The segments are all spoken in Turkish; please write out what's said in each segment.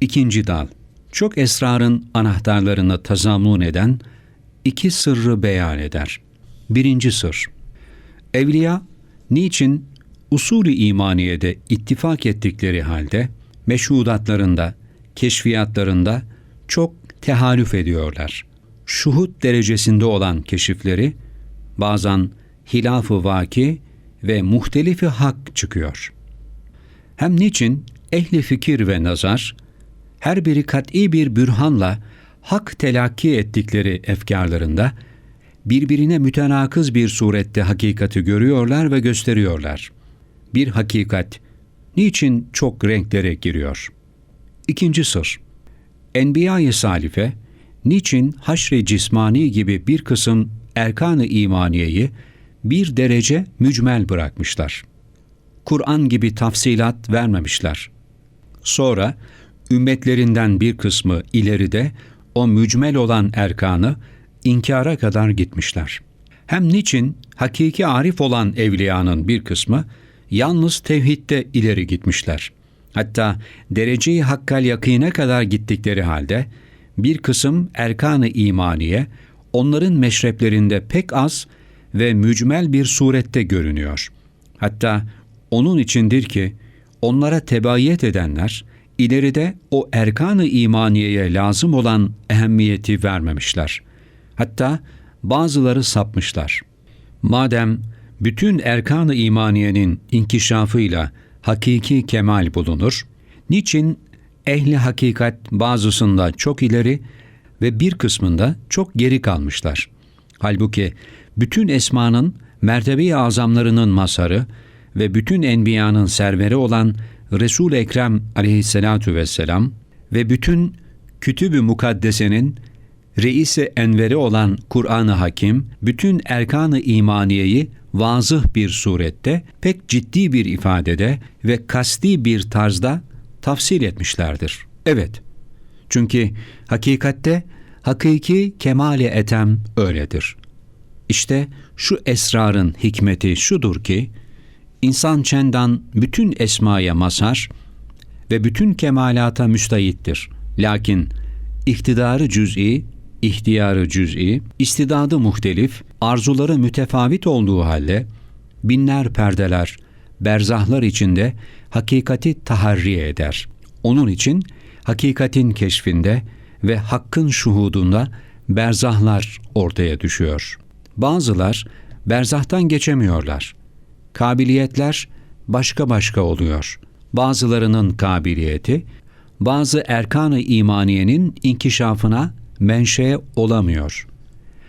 İkinci dal, çok esrarın anahtarlarını tazammun eden iki sırrı beyan eder. Birinci sır, evliya niçin usulü imaniyede ittifak ettikleri halde meşhudatlarında, keşfiyatlarında çok tehalüf ediyorlar. Şuhut derecesinde olan keşifleri bazen hilaf-ı vaki ve muhtelifi hak çıkıyor. Hem niçin ehli fikir ve nazar her biri kat'i bir bürhanla hak telakki ettikleri efkarlarında birbirine mütenakız bir surette hakikati görüyorlar ve gösteriyorlar. Bir hakikat niçin çok renklere giriyor? İkinci sır. Enbiya-i Salife niçin haşr-i cismani gibi bir kısım erkan-ı imaniyeyi bir derece mücmel bırakmışlar. Kur'an gibi tafsilat vermemişler. Sonra ümmetlerinden bir kısmı ileride o mücmel olan erkanı inkara kadar gitmişler. Hem niçin hakiki arif olan evliyanın bir kısmı yalnız tevhidde ileri gitmişler. Hatta dereceyi hakkal yakine kadar gittikleri halde bir kısım erkanı imaniye onların meşreplerinde pek az ve mücmel bir surette görünüyor. Hatta onun içindir ki onlara tebayyet edenler ileride o erkan-ı imaniyeye lazım olan ehemmiyeti vermemişler. Hatta bazıları sapmışlar. Madem bütün erkan-ı imaniyenin inkişafıyla hakiki kemal bulunur, niçin ehli hakikat bazısında çok ileri ve bir kısmında çok geri kalmışlar? Halbuki bütün esmanın mertebe-i azamlarının masarı ve bütün enbiyanın serveri olan Resul-i Ekrem aleyhissalatu vesselam ve bütün kütüb-ü mukaddesenin reisi enveri olan Kur'an-ı Hakim, bütün erkan-ı imaniyeyi vazıh bir surette, pek ciddi bir ifadede ve kasti bir tarzda tafsil etmişlerdir. Evet, çünkü hakikatte hakiki kemale etem öyledir. İşte şu esrarın hikmeti şudur ki, insan çendan bütün esmaya mazhar ve bütün kemalata müstahittir. Lakin iktidarı cüz'i, ihtiyarı cüz'i, istidadı muhtelif, arzuları mütefavit olduğu halde binler perdeler, berzahlar içinde hakikati taharri eder. Onun için hakikatin keşfinde ve hakkın şuhudunda berzahlar ortaya düşüyor. Bazılar berzahtan geçemiyorlar. Kabiliyetler başka başka oluyor. Bazılarının kabiliyeti bazı erkan-ı imaniyenin inkişafına menşe olamıyor.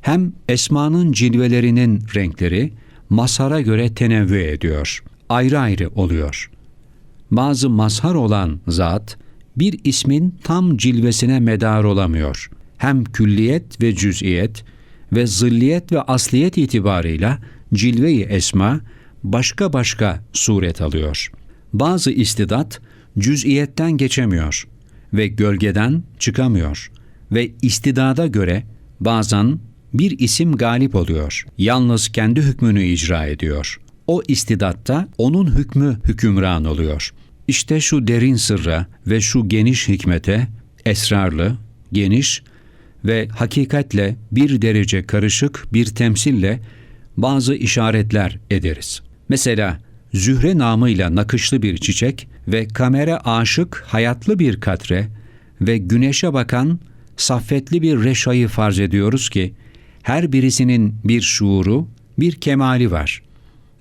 Hem esmanın cilvelerinin renkleri mazhara göre tenevvü ediyor. Ayrı ayrı oluyor. Bazı mazhar olan zat bir ismin tam cilvesine medar olamıyor. Hem külliyet ve cüz'iyet ve zilliyet ve asliyet itibarıyla cilve-i esma başka başka suret alıyor. Bazı istidat cüz'iyetten geçemiyor ve gölgeden çıkamıyor ve istidada göre bazen bir isim galip oluyor. Yalnız kendi hükmünü icra ediyor. O istidatta onun hükmü hükümran oluyor. İşte şu derin sırra ve şu geniş hikmete esrarlı, geniş ve hakikatle bir derece karışık bir temsille bazı işaretler ederiz. Mesela zühre namıyla nakışlı bir çiçek ve kamera aşık hayatlı bir katre ve güneşe bakan saffetli bir reşayı farz ediyoruz ki her birisinin bir şuuru, bir kemali var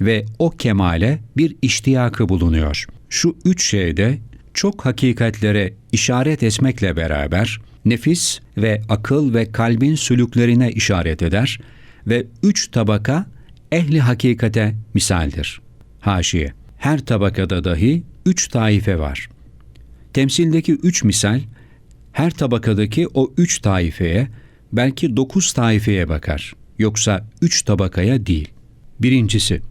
ve o kemale bir iştiyakı bulunuyor. Şu üç şeyde çok hakikatlere işaret etmekle beraber nefis ve akıl ve kalbin sülüklerine işaret eder ve üç tabaka ehli hakikate misaldir. Haşiye, her tabakada dahi üç taife var. Temsildeki üç misal, her tabakadaki o üç taifeye, belki dokuz taifeye bakar. Yoksa üç tabakaya değil. Birincisi,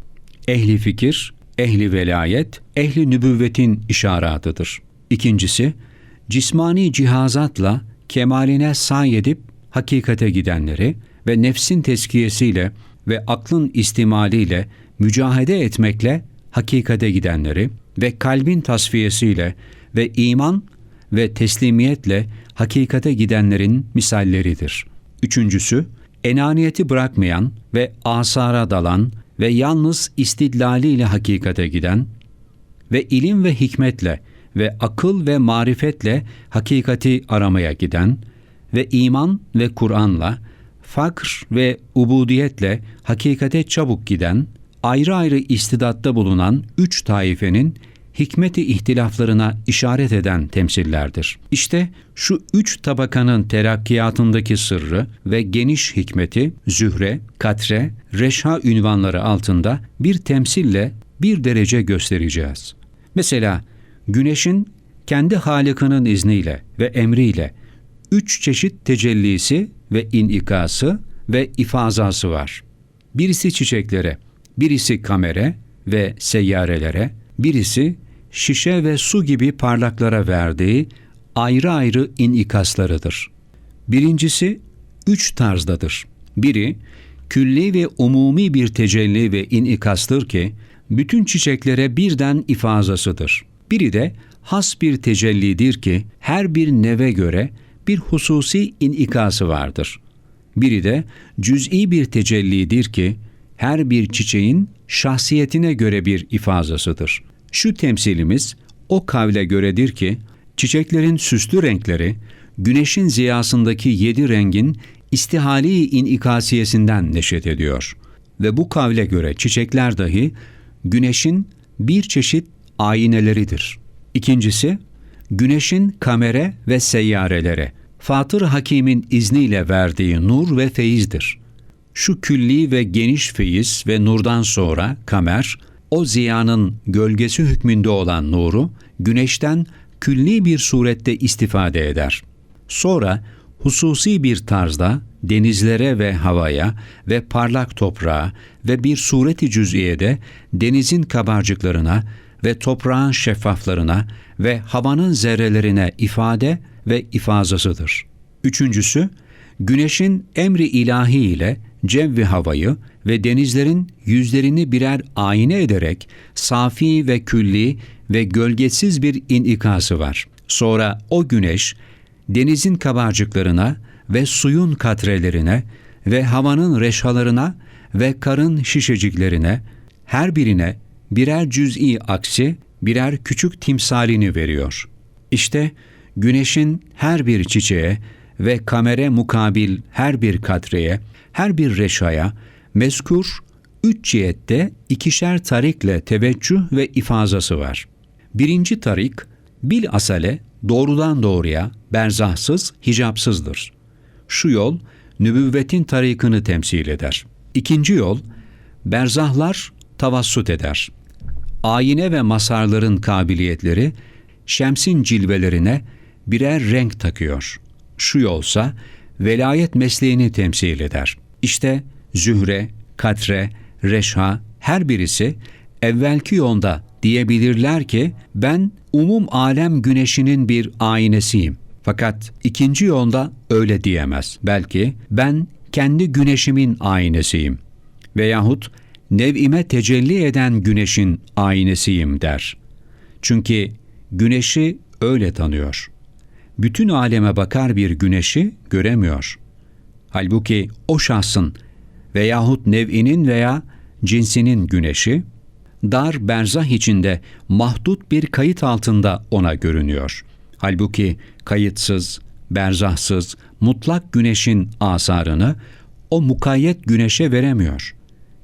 ehli fikir, ehli velayet, ehli nübüvvetin işaratıdır. İkincisi, cismani cihazatla kemaline say edip hakikate gidenleri ve nefsin teskiyesiyle ve aklın istimaliyle mücahede etmekle hakikate gidenleri ve kalbin tasfiyesiyle ve iman ve teslimiyetle hakikate gidenlerin misalleridir. Üçüncüsü, enaniyeti bırakmayan ve asara dalan ve yalnız istidlaliyle hakikate giden ve ilim ve hikmetle ve akıl ve marifetle hakikati aramaya giden ve iman ve Kur'an'la, fakr ve ubudiyetle hakikate çabuk giden, ayrı ayrı istidatta bulunan üç taifenin hikmeti ihtilaflarına işaret eden temsillerdir. İşte şu üç tabakanın terakkiyatındaki sırrı ve geniş hikmeti zühre, katre, reşha ünvanları altında bir temsille bir derece göstereceğiz. Mesela güneşin kendi Halık'ının izniyle ve emriyle üç çeşit tecellisi ve inikası ve ifazası var. Birisi çiçeklere, birisi kamere ve seyyarelere, birisi şişe ve su gibi parlaklara verdiği ayrı ayrı inikaslarıdır. Birincisi üç tarzdadır. Biri, külli ve umumi bir tecelli ve inikastır ki, bütün çiçeklere birden ifazasıdır. Biri de has bir tecellidir ki, her bir neve göre bir hususi inikası vardır. Biri de cüz'i bir tecellidir ki, her bir çiçeğin şahsiyetine göre bir ifazasıdır. Şu temsilimiz o kavle göredir ki, çiçeklerin süslü renkleri, güneşin ziyasındaki yedi rengin istihali inikasiyesinden neşet ediyor. Ve bu kavle göre çiçekler dahi güneşin bir çeşit ayneleridir. İkincisi, güneşin kamere ve seyyarelere, Fatır Hakim'in izniyle verdiği nur ve feyizdir. Şu külli ve geniş feyiz ve nurdan sonra kamer, o ziyanın gölgesi hükmünde olan nuru, güneşten külli bir surette istifade eder. Sonra hususi bir tarzda denizlere ve havaya ve parlak toprağa ve bir sureti cüz'iyede denizin kabarcıklarına ve toprağın şeffaflarına ve havanın zerrelerine ifade ve ifazasıdır. Üçüncüsü, güneşin emri ilahi ile cevvi havayı ve denizlerin yüzlerini birer ayna ederek safi ve külli ve gölgesiz bir inikası var. Sonra o güneş denizin kabarcıklarına ve suyun katrelerine ve havanın reşhalarına ve karın şişeciklerine her birine birer cüz'i aksi, birer küçük timsalini veriyor. İşte güneşin her bir çiçeğe ve kamere mukabil her bir katreye, her bir reşaya, mezkur üç cihette ikişer tarikle teveccüh ve ifazası var. Birinci tarik, bil asale doğrudan doğruya, berzahsız, hicapsızdır. Şu yol, nübüvvetin tarikını temsil eder. İkinci yol, berzahlar tavassut eder. Ayine ve masarların kabiliyetleri, şemsin cilvelerine birer renk takıyor. Şu yolsa, velayet mesleğini temsil eder. İşte zühre, katre, reşha her birisi evvelki yolda diyebilirler ki ben umum alem güneşinin bir aynesiyim. Fakat ikinci yolda öyle diyemez. Belki ben kendi güneşimin aynesiyim. Veyahut nev'ime tecelli eden güneşin aynesiyim der. Çünkü güneşi öyle tanıyor. Bütün aleme bakar bir güneşi göremiyor. Halbuki o şahsın veyahut nev'inin veya cinsinin güneşi, dar berzah içinde mahdut bir kayıt altında ona görünüyor. Halbuki kayıtsız, berzahsız, mutlak güneşin asarını o mukayyet güneşe veremiyor.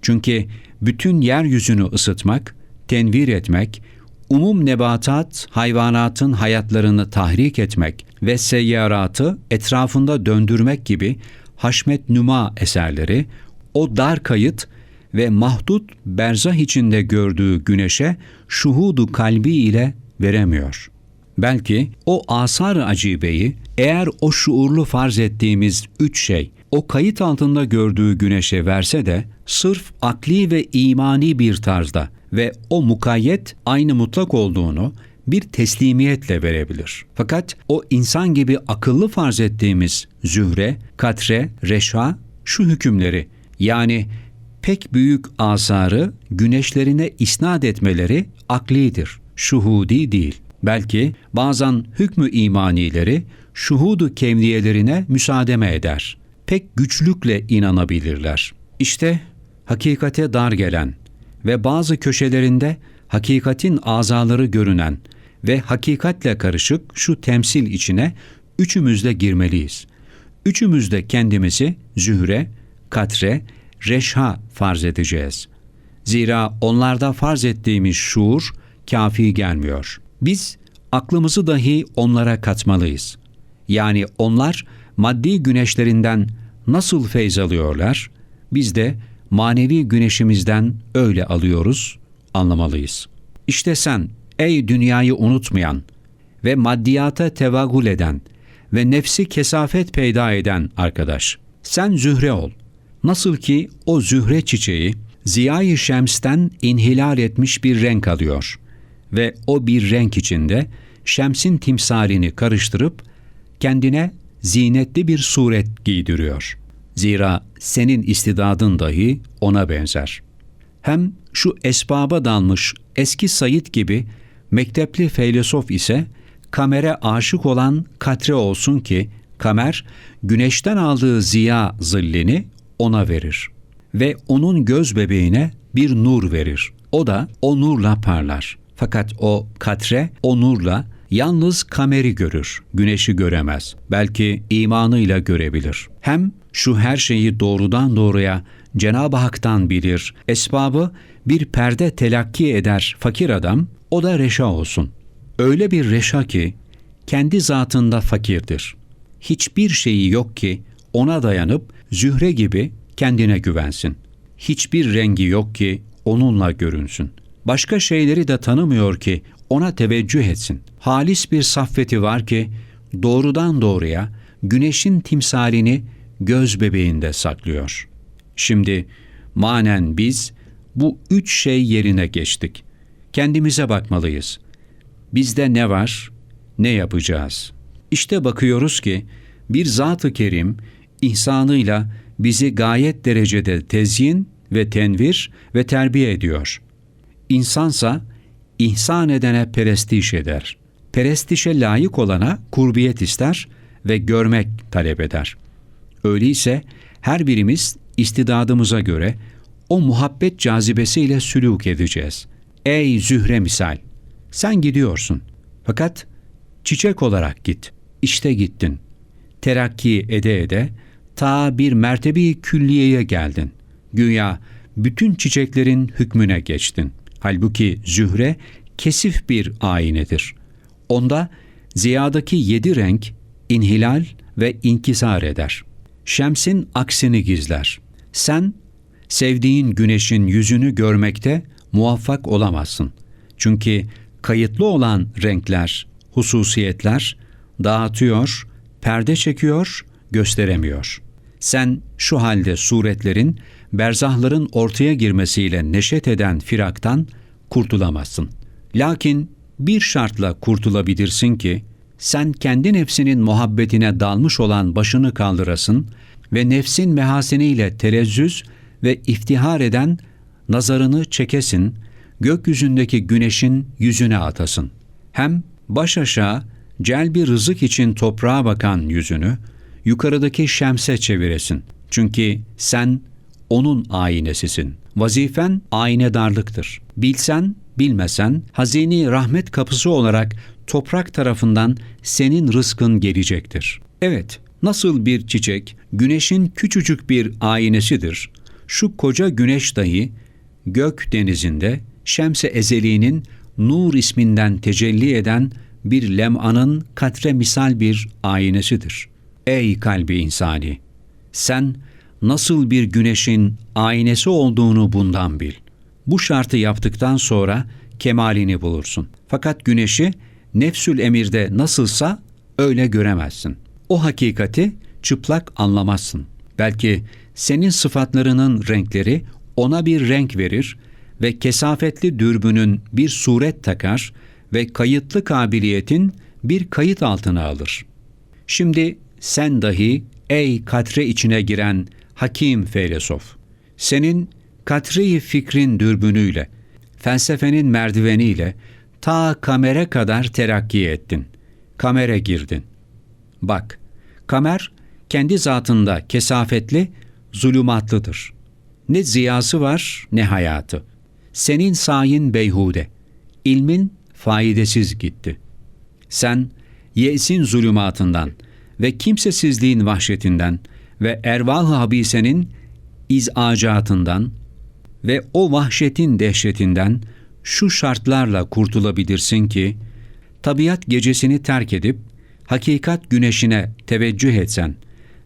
Çünkü bütün yeryüzünü ısıtmak, tenvir etmek, umum nebatat, hayvanatın hayatlarını tahrik etmek ve seyyaratı etrafında döndürmek gibi haşmet nüma eserleri o dar kayıt ve mahdut berzah içinde gördüğü güneşe şuhudu kalbi ile veremiyor. Belki o asar acibeyi eğer o şuurlu farz ettiğimiz üç şey o kayıt altında gördüğü güneşe verse de sırf akli ve imani bir tarzda ve o mukayyet aynı mutlak olduğunu bir teslimiyetle verebilir. Fakat o insan gibi akıllı farz ettiğimiz zühre, katre, reşa şu hükümleri yani pek büyük asarı güneşlerine isnat etmeleri aklidir, şuhudi değil. Belki bazen hükmü imanileri şuhudu kevniyelerine müsaademe eder. Pek güçlükle inanabilirler. İşte hakikate dar gelen ve bazı köşelerinde hakikatin azaları görünen ve hakikatle karışık şu temsil içine üçümüz de girmeliyiz. Üçümüz de kendimizi zühre, katre, reşha farz edeceğiz. Zira onlarda farz ettiğimiz şuur kafi gelmiyor. Biz aklımızı dahi onlara katmalıyız. Yani onlar maddi güneşlerinden nasıl feyz alıyorlar, biz de manevi güneşimizden öyle alıyoruz, anlamalıyız. İşte sen ey dünyayı unutmayan ve maddiyata tevagül eden ve nefsi kesafet peyda eden arkadaş. Sen zühre ol. Nasıl ki o zühre çiçeği ziyayı şemsten inhilal etmiş bir renk alıyor ve o bir renk içinde şemsin timsalini karıştırıp kendine zinetli bir suret giydiriyor. Zira senin istidadın dahi ona benzer. Hem şu esbaba dalmış eski Sayit gibi mektepli feylesof ise kamere aşık olan katre olsun ki kamer güneşten aldığı ziya zillini ona verir ve onun göz bebeğine bir nur verir. O da o nurla parlar. Fakat o katre o nurla yalnız kameri görür, güneşi göremez. Belki imanıyla görebilir. Hem şu her şeyi doğrudan doğruya Cenab-ı Hak'tan bilir. Esbabı bir perde telakki eder fakir adam, o da reşa olsun. Öyle bir reşa ki kendi zatında fakirdir. Hiçbir şeyi yok ki ona dayanıp zühre gibi kendine güvensin. Hiçbir rengi yok ki onunla görünsün. Başka şeyleri de tanımıyor ki ona teveccüh etsin. Halis bir saffeti var ki doğrudan doğruya güneşin timsalini göz bebeğinde saklıyor. Şimdi manen biz bu üç şey yerine geçtik. Kendimize bakmalıyız. Bizde ne var, ne yapacağız? İşte bakıyoruz ki bir Zat-ı Kerim ihsanıyla bizi gayet derecede tezyin ve tenvir ve terbiye ediyor. İnsansa ihsan edene perestiş eder. Perestişe layık olana kurbiyet ister ve görmek talep eder. Öyleyse her birimiz istidadımıza göre o muhabbet cazibesiyle sülûk edeceğiz. Ey zühre misal! Sen gidiyorsun. Fakat çiçek olarak git. İşte gittin. Terakki ede ede ta bir mertebi külliyeye geldin. Güya bütün çiçeklerin hükmüne geçtin. Halbuki zühre kesif bir ayinedir. Onda ziyadaki yedi renk inhilal ve inkisar eder. Şemsin aksini gizler. Sen sevdiğin güneşin yüzünü görmekte muvaffak olamazsın. Çünkü kayıtlı olan renkler, hususiyetler dağıtıyor, perde çekiyor, gösteremiyor. Sen şu halde suretlerin, berzahların ortaya girmesiyle neşet eden firaktan kurtulamazsın. Lakin bir şartla kurtulabilirsin ki, sen kendi nefsinin muhabbetine dalmış olan başını kaldırasın ve nefsin mehaseniyle terezzüz ve iftihar eden nazarını çekesin, gökyüzündeki güneşin yüzüne atasın. Hem baş aşağı celbi rızık için toprağa bakan yüzünü yukarıdaki şemse çeviresin. Çünkü sen onun aynesisin. Vazifen aynedarlıktır. Bilsen, bilmesen, hazini rahmet kapısı olarak toprak tarafından senin rızkın gelecektir. Evet, nasıl bir çiçek güneşin küçücük bir aynesidir. Şu koca güneş dahi gök denizinde Şems-i Ezeli'nin Nur isminden tecelli eden bir lem'anın katre misal bir aynesidir. Ey kalbi insani! Sen nasıl bir güneşin aynesi olduğunu bundan bil. Bu şartı yaptıktan sonra kemalini bulursun. Fakat güneşi nefsül emirde nasılsa öyle göremezsin. O hakikati çıplak anlamazsın. Belki senin sıfatlarının renkleri ona bir renk verir ve kesafetli dürbünün bir suret takar ve kayıtlı kabiliyetin bir kayıt altına alır. Şimdi sen dahi ey katre içine giren hakim feylesof, senin katreyi fikrin dürbünüyle, felsefenin merdiveniyle ta kamere kadar terakki ettin. Kamere girdin. Bak, kamer kendi zatında kesafetli, zulümatlıdır. Ne ziyası var ne hayatı. Senin sayin beyhude, ilmin faidesiz gitti. Sen yesin zulümatından ve kimsesizliğin vahşetinden ve ervah-ı habisenin izacatından ve o vahşetin dehşetinden şu şartlarla kurtulabilirsin ki, tabiat gecesini terk edip, hakikat güneşine teveccüh etsen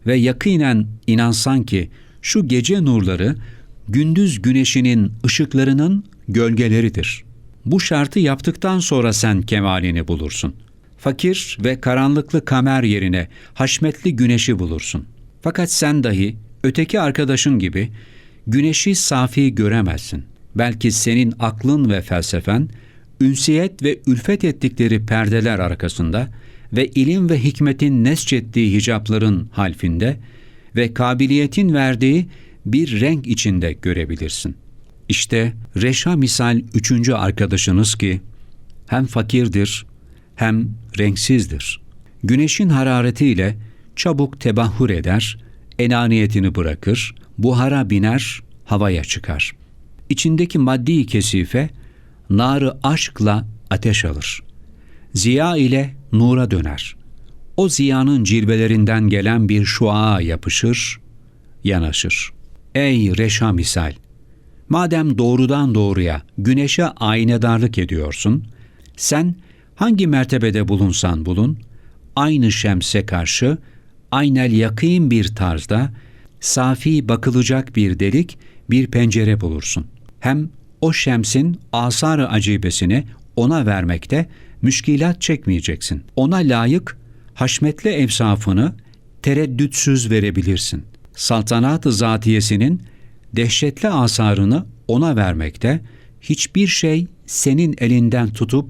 ve yakinen inansan ki şu gece nurları gündüz güneşinin ışıklarının gölgeleridir. Bu şartı yaptıktan sonra sen kemalini bulursun. Fakir ve karanlıklı kamer yerine haşmetli güneşi bulursun. Fakat sen dahi öteki arkadaşın gibi güneşi safi göremezsin. Belki senin aklın ve felsefen ünsiyet ve ülfet ettikleri perdeler arkasında ve ilim ve hikmetin nesçettiği hicapların halfinde ve kabiliyetin verdiği bir renk içinde görebilirsin. İşte Reşa misal üçüncü arkadaşınız ki hem fakirdir hem renksizdir. Güneşin hararetiyle çabuk tebahhur eder, enaniyetini bırakır, buhara biner, havaya çıkar. İçindeki maddi kesife, narı aşkla ateş alır. Ziya ile nura döner. O ziyanın cilvelerinden gelen bir şua yapışır, yanaşır. Ey reşa misal! Madem doğrudan doğruya güneşe aynedarlık ediyorsun, sen hangi mertebede bulunsan bulun, aynı şemse karşı, aynel yakîn bir tarzda, safi bakılacak bir delik, bir pencere bulursun. Hem o şemsin asar-ı acibesini ona vermekte müşkilat çekmeyeceksin. Ona layık haşmetli evsafını tereddütsüz verebilirsin. Saltanat-ı zatiyesinin dehşetli asarını ona vermekte hiçbir şey senin elinden tutup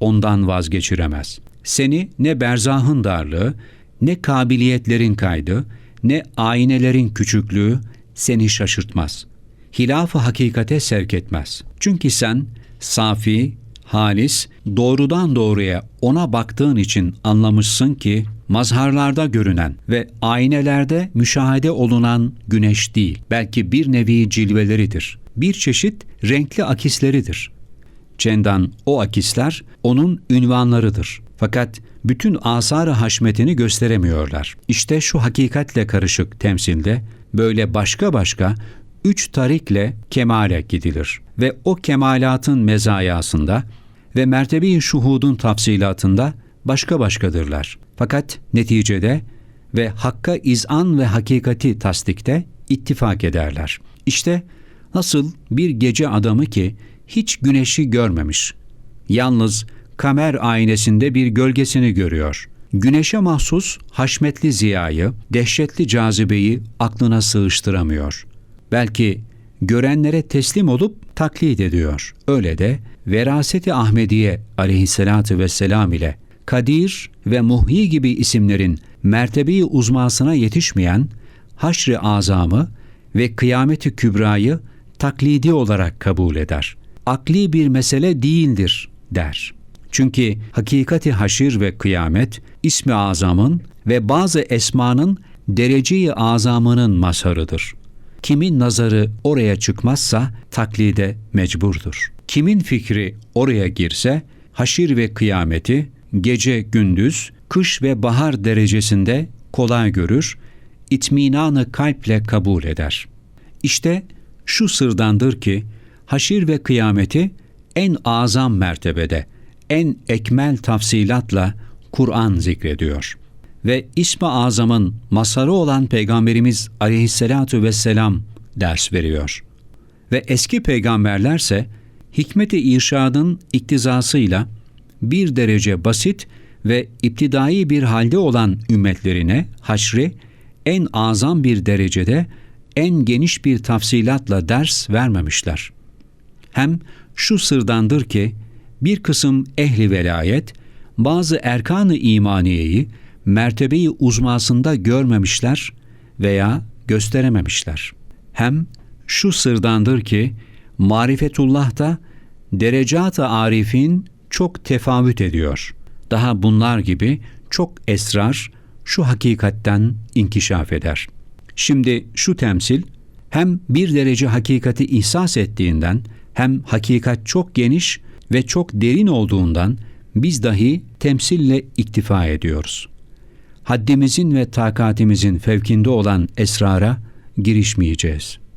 ondan vazgeçiremez. Seni ne berzahın darlığı, ne kabiliyetlerin kaydı, ne aynelerin küçüklüğü seni şaşırtmaz. Hilaf-ı hakikate sevk etmez. Çünkü sen safi, halis, doğrudan doğruya ona baktığın için anlamışsın ki mazharlarda görünen ve aynelerde müşahede olunan güneş değil, belki bir nevi cilveleridir. Bir çeşit renkli akisleridir. Cendan o akisler onun ünvanlarıdır. Fakat bütün asar-ı haşmetini gösteremiyorlar. İşte şu hakikatle karışık temsilde böyle başka başka üç tarikle kemale gidilir ve o kemalatın mezayasında ve mertebi şuhudun tafsilatında başka başkadırlar. Fakat neticede ve hakka izan ve hakikati tasdikte ittifak ederler. İşte nasıl bir gece adamı ki hiç güneşi görmemiş. Yalnız kamer aynesinde bir gölgesini görüyor. Güneşe mahsus haşmetli ziyayı, dehşetli cazibeyi aklına sığıştıramıyor. Belki görenlere teslim olup taklit ediyor. Öyle de Veraseti Ahmediye aleyhissalatü vesselam ile Kadir ve Muhyi gibi isimlerin mertebeyi uzmasına yetişmeyen haşr-ı azamı ve kıyameti kübrayı taklidi olarak kabul eder. Akli bir mesele değildir der. Çünkü hakikati haşir ve kıyamet ismi azamın ve bazı esmanın dereceyi azamının mazharıdır. Kimin nazarı oraya çıkmazsa taklide mecburdur. Kimin fikri oraya girse haşir ve kıyameti gece gündüz, kış ve bahar derecesinde kolay görür, itminanı kalple kabul eder. İşte şu sırdandır ki haşir ve kıyameti en azam mertebede, en ekmel tafsilatla Kur'an zikrediyor. Ve İsmi Azam'ın masarı olan Peygamberimiz aleyhissalatu vesselam ders veriyor. Ve eski peygamberlerse hikmeti irşadın iktizasıyla bir derece basit ve iptidai bir halde olan ümmetlerine haşri en azam bir derecede en geniş bir tafsilatla ders vermemişler. Hem şu sırdandır ki bir kısım ehli velayet bazı erkanı imaniyeyi mertebeyi uzmasında görmemişler veya gösterememişler. Hem şu sırdandır ki marifetullah da derecat-ı arifin çok tefavüt ediyor. Daha bunlar gibi çok esrar şu hakikatten inkişaf eder. Şimdi şu temsil hem bir derece hakikati ihsas ettiğinden hem hakikat çok geniş ve çok derin olduğundan biz dahi temsille iktifa ediyoruz. Haddimizin ve takatimizin fevkinde olan esrara girişmeyeceğiz.